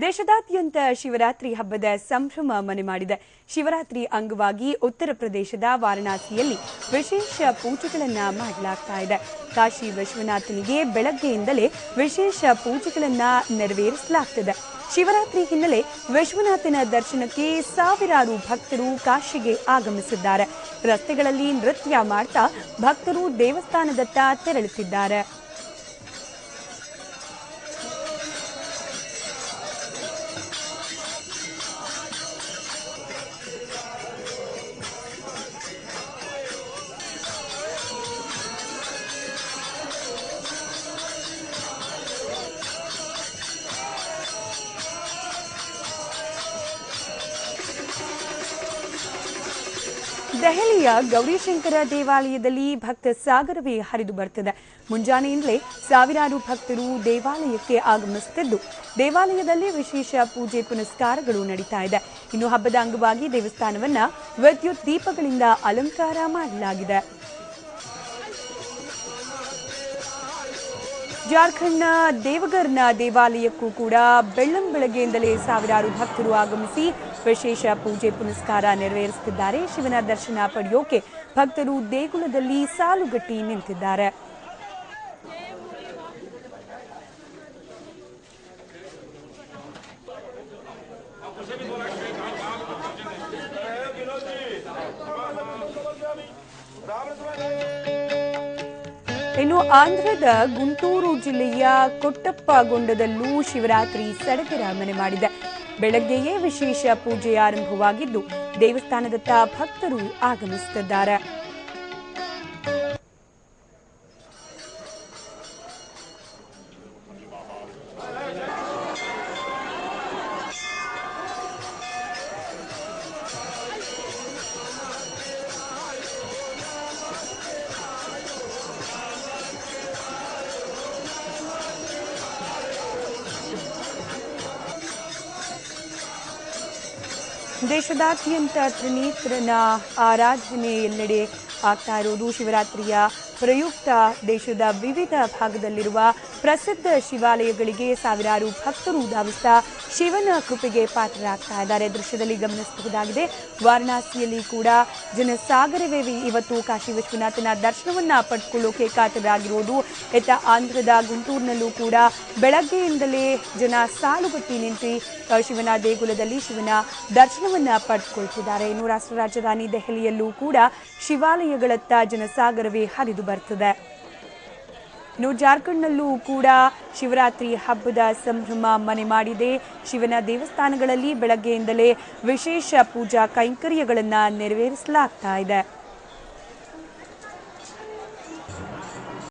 ದೇಶದಾದ್ಯಂತ ಶಿವರಾತ್ರಿ ಹಬ್ಬದ ಸಂಭ್ರಮ ಮನೆ ಮಾಡಿದೆ. ಶಿವರಾತ್ರಿ ಅಂಗವಾಗಿ ಉತ್ತರ ಪ್ರದೇಶದ ವಾರಣಾಸಿಯಲ್ಲಿ ವಿಶೇಷ ಪೂಜೆಗಳನ್ನ ಮಾಡಲಾಗ್ತಾ ಇದೆ. ಕಾಶಿ ವಿಶ್ವನಾಥನಿಗೆ ಬೆಳಗ್ಗೆಯಿಂದಲೇ ವಿಶೇಷ ಪೂಜೆಗಳನ್ನ ನೆರವೇರಿಸಲಾಗ್ತಿದೆ. ಶಿವರಾತ್ರಿ ಹಿನ್ನೆಲೆ ವಿಶ್ವನಾಥನ ದರ್ಶನಕ್ಕೆ ಸಾವಿರಾರು ಭಕ್ತರು ಕಾಶಿಗೆ ಆಗಮಿಸಿದ್ದಾರೆ. ರಸ್ತೆಗಳಲ್ಲಿ ನೃತ್ಯ ಮಾಡ್ತಾ ಭಕ್ತರು ದೇವಸ್ಥಾನದತ್ತ ತೆರಳುತ್ತಿದ್ದಾರೆ. ದೆಹಲಿಯ ಗೌರಿಶಂಕರ ದೇವಾಲಯದಲ್ಲಿ ಭಕ್ತ ಸಾಗರವೇ ಹರಿದು ಬರ್ತದೆ ಮುಂಜಾನೆಯಿಂದಲೇ ಸಾವಿರಾರು ಭಕ್ತರು ದೇವಾಲಯಕ್ಕೆ ಆಗಮಿಸುತ್ತಿದ್ದು, ದೇವಾಲಯದಲ್ಲಿ ವಿಶೇಷ ಪೂಜೆ ಪುನಸ್ಕಾರಗಳು ನಡೀತಾ ಇದೆ. ಇನ್ನು ಹಬ್ಬದ ಅಂಗವಾಗಿ ದೇವಸ್ಥಾನವನ್ನ ವಿದ್ಯುತ್ ದೀಪಗಳಿಂದ ಅಲಂಕಾರ ಮಾಡಲಾಗಿದೆ. ಜಾರ್ಖಂಡ್ನ ದೇವಗರ್ನ ದೇವಾಲಯಕ್ಕೂ ಕೂಡ ಬೆಳ್ಳಂ ಬೆಳಗ್ಗೆಯಿಂದಲೇ ಸಾವಿರಾರು ಭಕ್ತರು ಆಗಮಿಸಿ ವಿಶೇಷ ಪೂಜೆ ಪುನಸ್ಕಾರ ನೆರವೇರಿಸುತ್ತಿದ್ದಾರೆ. ಶಿವನ ದರ್ಶನ ಪಡೆಯೋಕೆ ಭಕ್ತರು ದೇಗುಲದಲ್ಲಿ ಸಾಲುಗಟ್ಟಿ ನಿಂತಿದ್ದಾರೆ. ಇನ್ನು ಆಂಧ್ರದ ಗುಂಟೂರು ಜಿಲ್ಲೆಯ ಕೊಟ್ಟಪ್ಪಗೊಂಡದಲ್ಲೂ ಶಿವರಾತ್ರಿ ಸಡಗರ ಮನೆ ಮಾಡಿದೆ. ಬೆಳಗ್ಗೆಯೇ ವಿಶೇಷ ಪೂಜೆ ಆರಂಭವಾಗಿದ್ದು ದೇವಸ್ಥಾನದತ್ತ ಭಕ್ತರು ಆಗಮಿಸುತ್ತಿದ್ದಾರೆ. ದೇಶದಾದ್ಯಂತ ತ್ರಿನೇತ್ರನ ಆರಾಧನೆ ಎಲ್ಲೆಡೆ ಆಗ್ತಾ ಇರುವುದು ಶಿವರಾತ್ರಿಯ ಪ್ರಯುಕ್ತ ದೇಶದ ವಿವಿಧ ಭಾಗದಲ್ಲಿರುವ ಪ್ರಸಿದ್ಧ ಶಿವಾಲಯಗಳಿಗೆ ಸಾವಿರಾರು ಭಕ್ತರು ಧಾವಿಸ್ತಾ ಶಿವನ ಕೃಪೆಗೆ ಪಾತ್ರರಾಗ್ತಾ ಇದ್ದಾರೆ. ದೃಶ್ಯದಲ್ಲಿ ಗಮನಿಸಬಹುದಾಗಿದೆ, ವಾರಣಾಸಿಯಲ್ಲಿ ಕೂಡ ಜನಸಾಗರವೇ ಇವತ್ತು ಕಾಶಿ ವಿಶ್ವನಾಥನ ದರ್ಶನವನ್ನ ಪಡ್ಕೊಳ್ಳೋಕೆ ಕಾತರಾಗಿರೋದು ಎತ್ತ ಆಂಧ್ರದ ಗುಂಟೂರಿನಲ್ಲೂ ಕೂಡ ಬೆಳಗ್ಗೆಯಿಂದಲೇ ಜನ ಸಾಲುಗಟ್ಟಿ ನಿಂತು ಶಿವನ ದೇಗುಲದಲ್ಲಿ ಶಿವನ ದರ್ಶನವನ್ನ ಪಡ್ಕೊಳ್ತಿದ್ದಾರೆ. ಇನ್ನು ರಾಷ್ಟ್ರ ರಾಜಧಾನಿ ದೆಹಲಿಯಲ್ಲೂ ಕೂಡ ಶಿವಾಲಯಗಳತ್ತ ಜನಸಾಗರವೇ ಹರಿದು ಬರ್ತದೆ. ಇನ್ನು ಜಾರ್ಖಂಡ್ನಲ್ಲೂ ಕೂಡ ಶಿವರಾತ್ರಿ ಹಬ್ಬದ ಸಂಭ್ರಮ ಮನೆ ಮಾಡಿದೆ. ಶಿವನ ದೇವಸ್ಥಾನಗಳಲ್ಲಿ ಬೆಳಗ್ಗೆಯಿಂದಲೇ ವಿಶೇಷ ಪೂಜಾ ಕೈಂಕರ್ಯಗಳನ್ನು ನೆರವೇರಿಸಲಾಗ್ತಾ ಇದೆ.